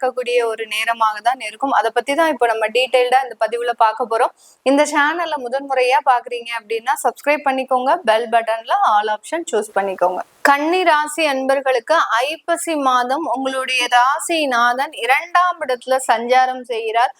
நடக்கக்கூடிய ஒரு நேரமாக தான் இருக்கும். அதை பத்தி தான் இப்போ நம்ம டீட்டெயில்டா இந்த பதிவுல பார்க்க போறோம். இந்த சேனல்ல முதன்முறையா பாக்குறீங்க அப்படின்னா சப்ஸ்கிரைப் பண்ணிக்கோங்க. பெல் பட்டன்ல ஆல் ஆப்ஷன் சூஸ் பண்ணிக்கோங்க. கன்னி ராசி அன்பர்களுக்கு ஐப்பசி மாதம் உங்களுடைய ராசிநாதன் இரண்டாம் இடத்துல சஞ்சாரம் செய்கிறார்.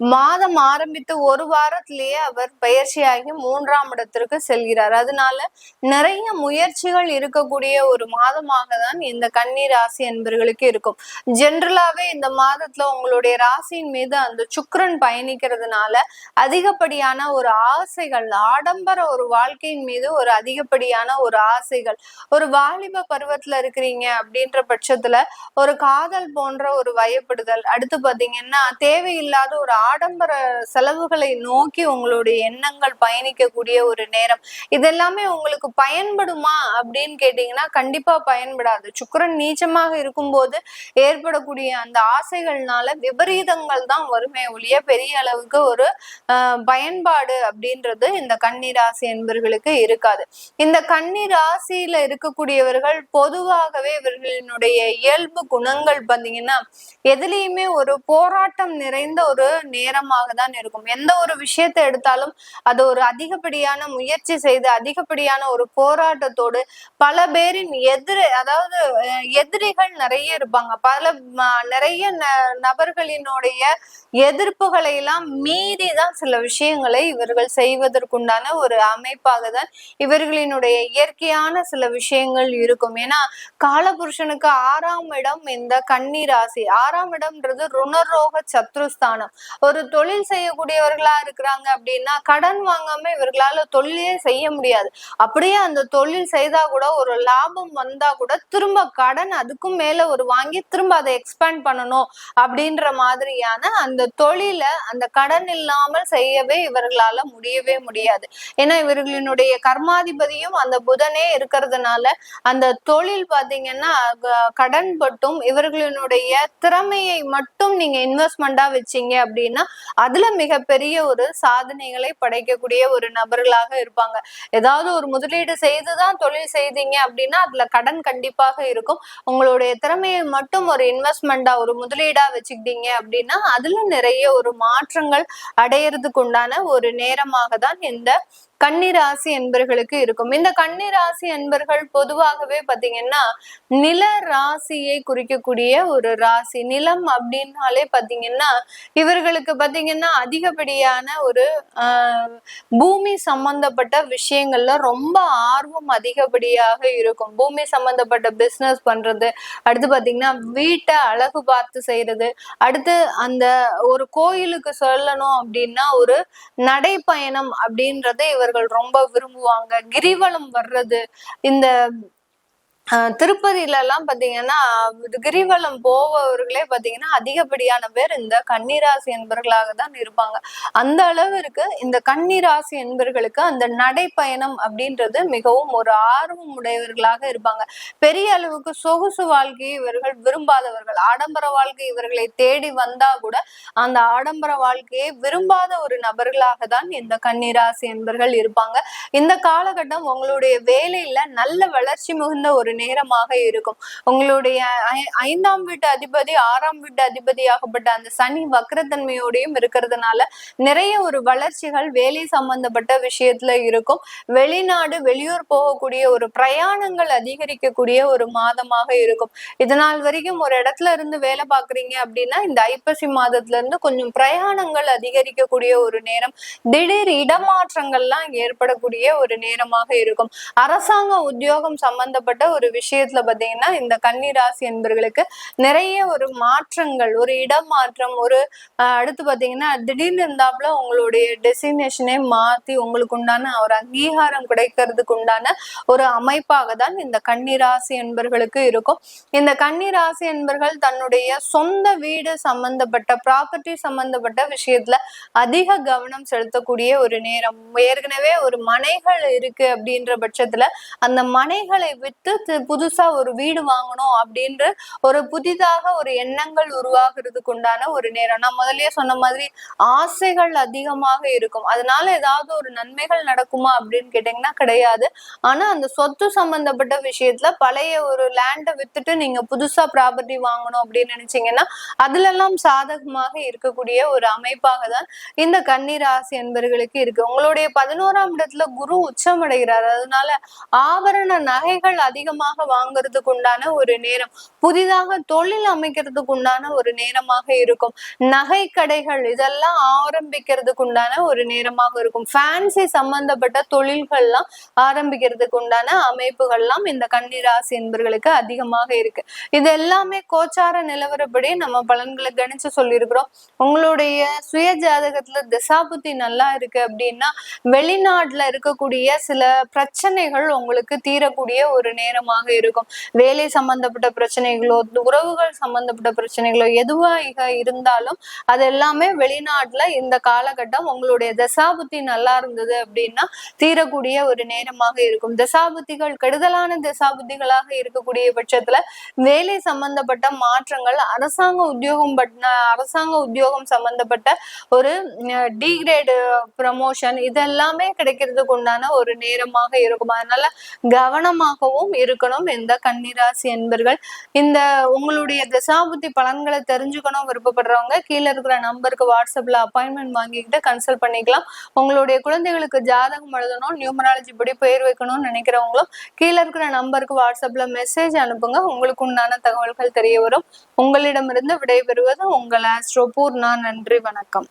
மாதம் ஆரம்பித்து ஒரு வாரத்திலேயே அவர் பயிற்சியாகி மூன்றாம் இடத்திற்கு செல்கிறார். அதனால நிறைய முயற்சிகள் இருக்கக்கூடிய ஒரு மாதமாக தான் இந்த கன்னி ராசி என்பர்களுக்கு இருக்கும். ஜென்ரலாவே இந்த மாதத்துல உங்களுடைய ராசியின் மீது அந்த சுக்கரன் பயணிக்கிறதுனால அதிகப்படியான ஒரு ஆசைகள் ஆடம்பர ஒரு வாழ்க்கையின் மீது ஒரு அதிகப்படியான ஒரு ஆசைகள் ஒரு வாலிப பருவத்துல இருக்கிறீங்க அப்படின்ற பட்சத்துல ஒரு காதல் போன்ற ஒரு வயப்படுதல் அடுத்து பாத்தீங்கன்னா தேவையில்லாத ஒரு ஆடம்பர செலவுகளை நோக்கி உங்களுடைய எண்ணங்கள் பயணிக்கக்கூடிய ஒரு நேரம். இதெல்லாமே உங்களுக்கு பயன்படுமா அப்படின்னு கேட்டீங்கன்னா கண்டிப்பா பயன்படாது. சுக்கரன் நீச்சமாக இருக்கும்போது ஏற்படக்கூடிய அந்த ஆசைகள்னால விபரீதங்கள் தான் வருமே ஒழிய பெரிய அளவுக்கு ஒரு பயன்பாடு அப்படின்றது இந்த கன்னிராசி என்பவர்களுக்கு இருக்காது. இந்த கண்ணீராசியில இருக்கக்கூடியவர்கள் பொதுவாகவே இவர்களினுடைய இயல்பு குணங்கள் பார்த்தீங்கன்னா எதுலேயுமே ஒரு போராட்டம் நிறைந்த ஒரு நேரமாக தான் இருக்கும். எந்த ஒரு விஷயத்தை எடுத்தாலும் அது ஒரு அதிகப்படியான முயற்சி செய்து அதிகப்படியான ஒரு போராட்டத்தோடு பல பேரின் எதிரி அதாவது எதிரிகள் நிறைய இருப்பாங்க. பல நிறைய நபர்களினுடைய எதிர்ப்புகளை எல்லாம் மீறி தான் சில விஷயங்களை இவர்கள் செய்வதற்குண்டான ஒரு அமைப்பாக தான் இவர்களினுடைய இயற்கையான சில விஷயங்கள் இருக்கும். ஏன்னா காலபுருஷனுக்கு ஆறாம் இடம் இந்த கன்னி ராசி. ஆறாம் இடம்ன்றது ருணரோக சத்ருஸ்தானம். ஒரு தொழில் செய்யக்கூடியவர்களா இருக்கிறாங்க அப்படின்னா கடன் வாங்காம இவர்களால தொழிலே செய்ய முடியாது. அப்படியே அந்த தொழில் செய்தா கூட ஒரு லாபம் வந்தா கூட திரும்ப கடன் அதுக்கும் மேல ஒரு வாங்கி திரும்ப அதை எக்ஸ்பேண்ட் பண்ணணும் அப்படின்ற மாதிரியான அந்த தொழில அந்த கடன் இல்லாமல் செய்யவே இவர்களால முடியவே முடியாது. ஏன்னா இவர்களினுடைய கர்மாதிபதியும் அந்த புதனே இருக்கிறதுனால அந்த தொழில் பாத்தீங்கன்னா கடன் பட்டும் இவர்களினுடைய திறமையை மட்டும் நீங்க இன்வெஸ்ட்மெண்டா வச்சீங்க அப்படின்னு அதுல மிகப்பெரிய ஒரு சாதனைகளை படைக்கக்கூடிய ஒரு நபர்களாக இருப்பாங்க. ஏதாவது ஒரு முதலீடு செய்துதான் தொழில் செய்தீங்க அப்படின்னா அதுல கடன் கண்டிப்பாக இருக்கும். உங்களுடைய திறமையை மட்டும் ஒரு இன்வெஸ்ட்மெண்டா ஒரு முதலீடா வச்சுக்கிட்டீங்க அப்படின்னா அதுல நிறைய ஒரு மாற்றங்கள் அடையிறதுக்கு உண்டான ஒரு நேரமாக தான் இந்த கன்னிராசி என்பர்களுக்கு இருக்கும். இந்த கன்னிராசி என்பர்கள் பொதுவாகவே பாத்தீங்கன்னா நில ராசியை குறிக்கக்கூடிய ஒரு ராசி. நிலம் அப்படின்னாலே பாத்தீங்கன்னா இவர்களுக்கு பாத்தீங்கன்னா அதிகப்படியான ஒரு பூமி சம்பந்தப்பட்ட விஷயங்கள்ல ரொம்ப ஆர்வம் அதிகப்படியாக இருக்கும். பூமி சம்பந்தப்பட்ட பிசினஸ் பண்றது அடுத்து பாத்தீங்கன்னா வீட்டை அழகு பார்த்து செய்யறது அடுத்து அந்த ஒரு கோயிலுக்கு சொல்லணும் அப்படின்னா ஒரு நடைப்பயணம் அப்படின்றத இவர் இவர்கள் ரொம்ப விரும்புவாங்க. கிரிவலம் வர்றது இந்த ஆஹ் திருப்பதியில எல்லாம் பாத்தீங்கன்னா கிரிவலம் போவவர்களே பாத்தீங்கன்னா அதிகப்படியான பேர் இந்த கன்னிராசி என்பவர்களாக தான் இருப்பாங்க. அந்த அளவிற்கு இந்த கன்னிராசி என்பர்களுக்கு அந்த நடைப்பயணம் அப்படின்றது மிகவும் ஒரு ஆர்வம் உடையவர்களாக இருப்பாங்க. பெரிய அளவுக்கு சொகுசு வாழ்க்கையை இவர்கள் விரும்பாதவர்கள் ஆடம்பர வாழ்க்கை இவர்களை தேடி வந்தா கூட அந்த ஆடம்பர வாழ்க்கையை விரும்பாத ஒரு நபர்களாக தான் இந்த கன்னிராசி என்பர்கள் இருப்பாங்க. இந்த காலகட்டம் உங்களுடைய வேலையில நல்ல வளர்ச்சி மிகுந்த ஒரு ஒரு நேரமாக இருக்கும். உங்களுடைய ஐந்தாம் வீட்டு அதிபதி ஆறாம் வீட்டு அதிபதியாகப்பட்ட அந்த சனி வக்ரத்தன்மையோடையும் இருக்கிறதுனால நிறைய ஒரு வளர்ச்சிகள் வேலை சம்பந்தப்பட்ட விஷயத்துல இருக்கும். வெளிநாடு வெளியூர் போகக்கூடிய ஒரு பிரயாணங்கள் அதிகரிக்கக்கூடிய ஒரு மாதமாக இருக்கும். இதனால் வரைக்கும் ஒரு இடத்துல இருந்து வேலை பாக்குறீங்க அப்படின்னா இந்த ஐப்பசி மாதத்துல இருந்து கொஞ்சம் பிரயாணங்கள் அதிகரிக்கக்கூடிய ஒரு நேரம் திடீர் இடமாற்றங்கள்லாம் ஏற்படக்கூடிய ஒரு நேரமாக இருக்கும். அரசாங்க உத்தியோகம் சம்பந்தப்பட்ட ஒரு விஷயத்துல பாத்தீங்கன்னா இந்த கன்னிராசி என்பர்களுக்கு நிறைய ஒரு மாற்றங்கள் ஒரு இடமாற்றம் ஒரு அடுத்து பாத்தீங்கன்னா திடீர்னு இருந்தாப்புல உங்களுடைய டெஸ்டினேஷனே மாத்தி உங்களுக்கு உண்டான ஒரு அங்கீகாரம் கிடைக்கிறதுக்கு உண்டான ஒரு அமைப்பாக தான் இந்த கன்னிராசி என்பர்களுக்கு இருக்கும். இந்த கன்னிராசி என்பர்கள் தன்னுடைய சொந்த வீடு சம்பந்தப்பட்ட ப்ராப்பர்ட்டி சம்பந்தப்பட்ட விஷயத்துல அதிக கவனம் செலுத்தக்கூடிய ஒரு நேரம். ஏற்கனவே ஒரு மனைகள் இருக்கு அப்படின்ற பட்சத்துல அந்த மனைகளை அடுத்து புதுசா ஒரு வீடு வாங்கணும் அப்படின்ற ஒரு புதிதாக ஒரு எண்ணங்கள் உருவாகிறதுக்கு உண்டான ஒரு நேரம். நான் முதலே சொன்ன மாதிரி ஆசைகள் அதிகமாக இருக்கும். அதனால ஏதாவது ஒரு நன்மைகள் நடக்குமா அப்படின்னு கேட்டீங்கன்னா கிடையாது. ஆனா அந்த சொத்து சம்பந்தப்பட்ட விஷயத்துல பழைய ஒரு லேண்டை வித்துட்டு நீங்க புதுசா ப்ராப்பர்ட்டி வாங்கணும் அப்படின்னு நினைச்சீங்கன்னா அதுல எல்லாம் சாதகமாக இருக்கக்கூடிய ஒரு அமைப்பாக தான் இந்த கன்னிராசி என்பர்களுக்கு இருக்கு. உங்களுடைய பதினோராம் இடத்துல குரு உச்சமடைகிறார் அதனால ஆபரண நகைகள் அதிகமாக வாங்குறதுக்கு உண்டான ஒரு நேரம். புதிதாக தொழில் அமைக்கிறதுக்கு உண்டான ஒரு நேரமாக இருக்கும். நகை கடைகள் இதெல்லாம் ஆரம்பிக்கிறதுக்கு உண்டான ஒரு நேரமாக இருக்கும். ஃபேன்சி சம்பந்தப்பட்ட தொழில்கள்லாம் ஆரம்பிக்கிறதுக்கு உண்டான அமைப்புகள்லாம் இந்த கன்னிராசி என்பர்களுக்கு அதிகமாக இருக்கு. இது எல்லாமே கோச்சார நிலவரப்படி நம்ம பலன்களை கணிச்சு சொல்லியிருக்கிறோம். உங்களுடைய சுய ஜாதகத்துல திசாபுத்தி நல்லா இருக்கு அப்படின்னா வெளிநாட்டுல இருக்கக்கூடிய சில பிரச்சனைகள் உங்களுக்கு தீரக்கூடிய ஒரு அதிகமாக இருக்கும். வேலை சம்பந்தப்பட்ட பிரச்சனைகளோ உறவுகள் சம்பந்தப்பட்ட பிரச்சனைகளோ எதுவாக இருந்தாலும் அது எல்லாமே வெளிநாட்டுல இந்த காலகட்டம் உங்களுடைய தசாபுத்தி நல்லா இருந்தது அப்படின்னா தீரக்கூடிய ஒரு நேரமாக இருக்கும். தசாபுத்திகள் கெடுதலான தசாபுத்திகளாக இருக்கக்கூடிய பட்சத்துல வேலை சம்பந்தப்பட்ட மாற்றங்கள் அரசாங்க உத்தியோகம் அரசாங்க உத்தியோகம் சம்பந்தப்பட்ட ஒரு டிகிரேடு ப்ரமோஷன் இதெல்லாமே கிடைக்கிறதுக்கு உண்டான ஒரு நேரமாக இருக்கும். அதனால கவனமாகவும் இருக்கும் இருக்கணும் இந்த கன்னிராசி என்பர்கள் இந்த உங்களுடைய தசாபுத்தி பலன்களை தெரிஞ்சுக்கணும் விருப்பப்படுறவங்க கீழே இருக்கிற நம்பருக்கு வாட்ஸ்அப்ல அப்பாயின்மெண்ட் வாங்கிக்கிட்டு கன்சல்ட் பண்ணிக்கலாம். உங்களுடைய குழந்தைகளுக்கு ஜாதகம் எழுதணும் நியூமராலஜி படி பெயர் வைக்கணும்னு நினைக்கிறவங்களும் கீழே இருக்கிற நம்பருக்கு வாட்ஸ்அப்ல மெசேஜ் அனுப்புங்க. உங்களுக்கு உண்டான தகவல்கள் தெரிய வரும். உங்களிடமிருந்து விடைபெறுவது உங்கள் ஆஸ்ட்ரோ பூர்ணா. நன்றி வணக்கம்.